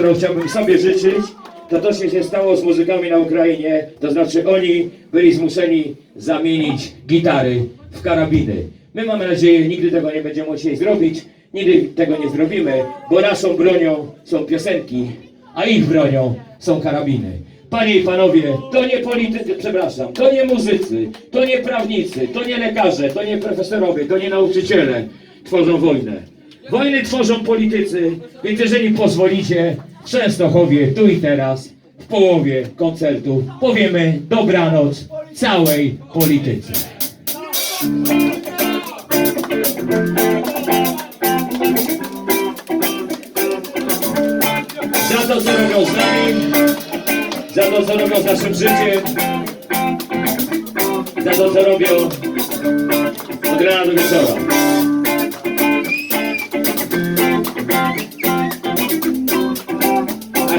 którą chciałbym sobie życzyć, to to się stało z muzykami na Ukrainie, to znaczy oni byli zmuszeni zamienić gitary w karabiny. My mamy nadzieję, nigdy tego nie będziemy musieli zrobić, nigdy tego nie zrobimy, bo naszą bronią są piosenki, a ich bronią są karabiny. Panie i panowie, to nie politycy, przepraszam, to nie muzycy, to nie prawnicy, to nie lekarze, to nie profesorowie, to nie nauczyciele tworzą wojnę. Wojny tworzą politycy, więc jeżeli pozwolicie, Częstochowie, tu i teraz, w połowie koncertu powiemy dobranoc całej polityce. Za to, co robią z nami, za to, co robią z naszym życiem, za to, co robią od rana do wieczora.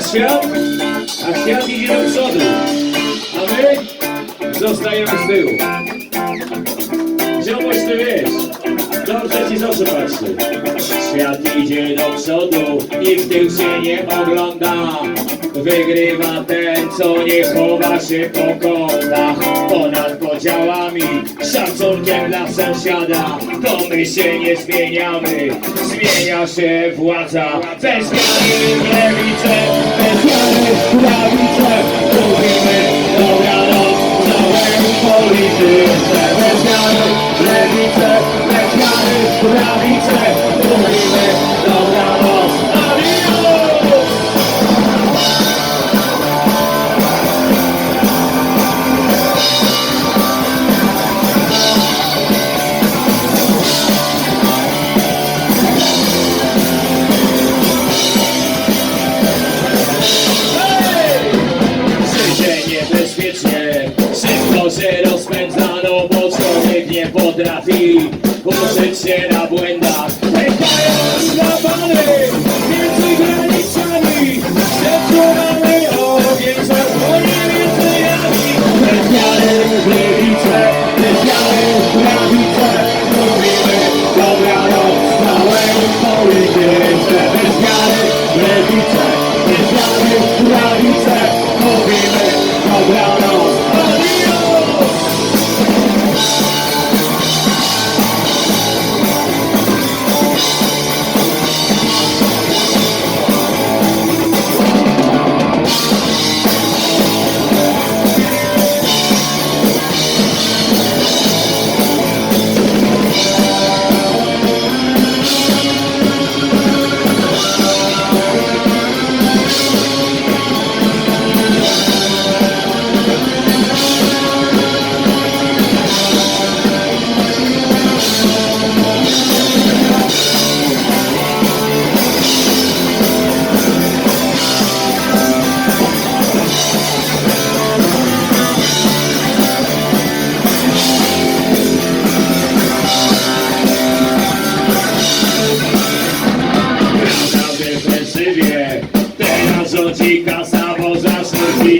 Świat, a świat idzie do przodu, a my zostajemy z tyłu. Ziomuś, ty wiesz, dobrze ci z oczu patrzy. Świat idzie do przodu i w tył się nie ogląda. Wygrywa ten, co nie chowa się po kątach. Ponad podziałami, szacunkiem dla sąsiada. To my się nie zmieniamy, zmienia się władza. Bez wiary contra ti, vos buena. Esta es la madre.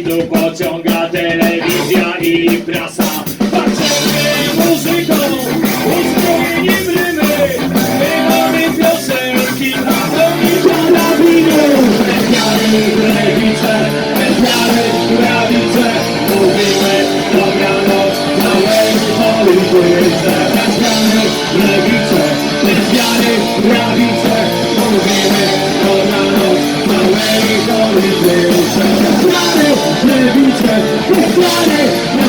Tu pociąga telewizja i prasa. Patrzymy muzyką, uzbrojeniem rymy. My mamy piosenki, a oni karabiny Bez wiary w lewicę, bez wiary w prawicę Mówimy dobranoc polityce. Wiary w lewicę, bez wiary w prawicę Mówimy całej polityce Bez wiary